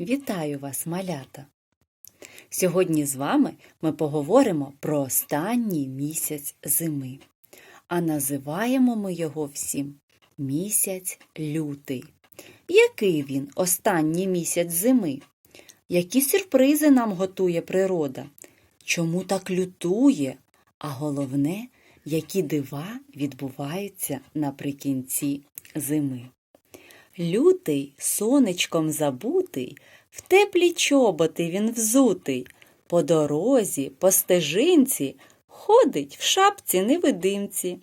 Вітаю вас, малята! Сьогодні з вами ми поговоримо про останній місяць зими, а називаємо ми його всім місяць лютий. Який він останній місяць зими? Які сюрпризи нам готує природа? Чому так лютує? А головне, які дива відбуваються наприкінці зими? Лютий, сонечком забутий, в теплі чоботи він взутий, по дорозі, по стежинці ходить в шапці невидимці.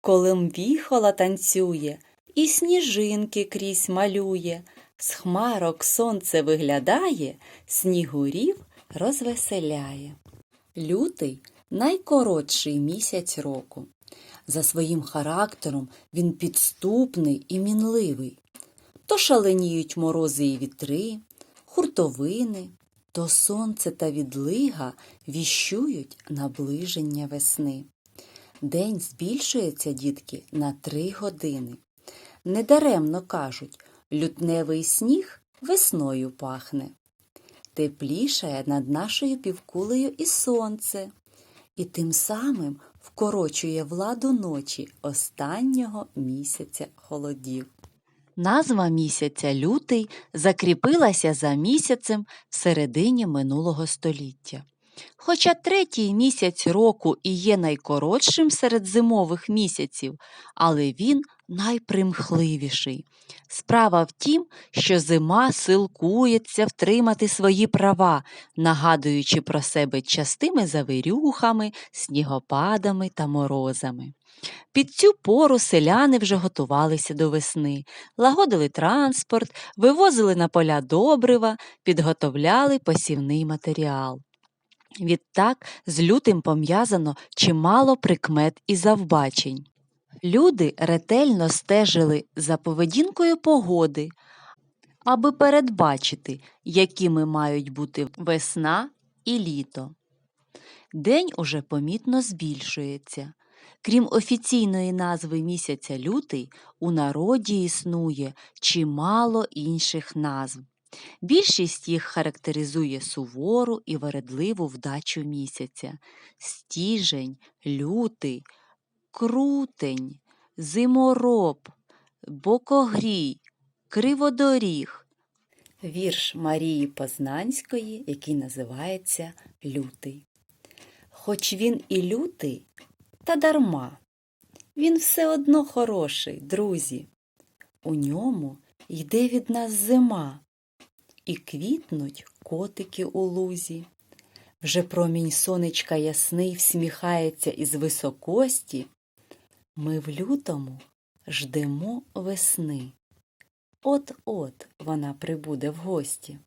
Колем віхола танцює і сніжинки крізь малює, з хмарок сонце виглядає, снігурів розвеселяє. Лютий найкоротший місяць року. За своїм характером він підступний і мінливий. То шаленіють морози і вітри, хуртовини, то сонце та відлига віщують наближення весни. День збільшується, дітки, на три години. Недаремно кажуть, лютневий сніг весною пахне. Теплішає над нашою півкулею і сонце, і тим самим вкорочує владу ночі останнього місяця холодів. Назва місяця лютий закріпилася за місяцем в середині минулого століття. Хоча третій місяць року і є найкоротшим серед зимових місяців, але він найпримхливіший. Справа в тім, що зима силкується втримати свої права, нагадуючи про себе частими завирюхами, снігопадами та морозами. Під цю пору селяни вже готувалися до весни, лагодили транспорт, вивозили на поля добрива, підготовляли посівний матеріал. Відтак з лютим пом'язано чимало прикмет і завбачень. Люди ретельно стежили за поведінкою погоди, аби передбачити, якими мають бути весна і літо. День уже помітно збільшується. Крім офіційної назви місяця лютий, у народі існує чимало інших назв. Більшість їх характеризує сувору і вередливу вдачу місяця стіжень, лютий, крутень, зимороб, бокогрій, криводоріг. Вірш Марії Познанської, який називається Лютий. Хоч він і лютий, та дарма. Він все одно хороший, друзі. У ньому йде від нас зима, і квітнуть котики у лузі. Вже промінь сонечка ясний всміхається із високості. Ми в лютому ждемо весни. От-от вона прибуде в гості.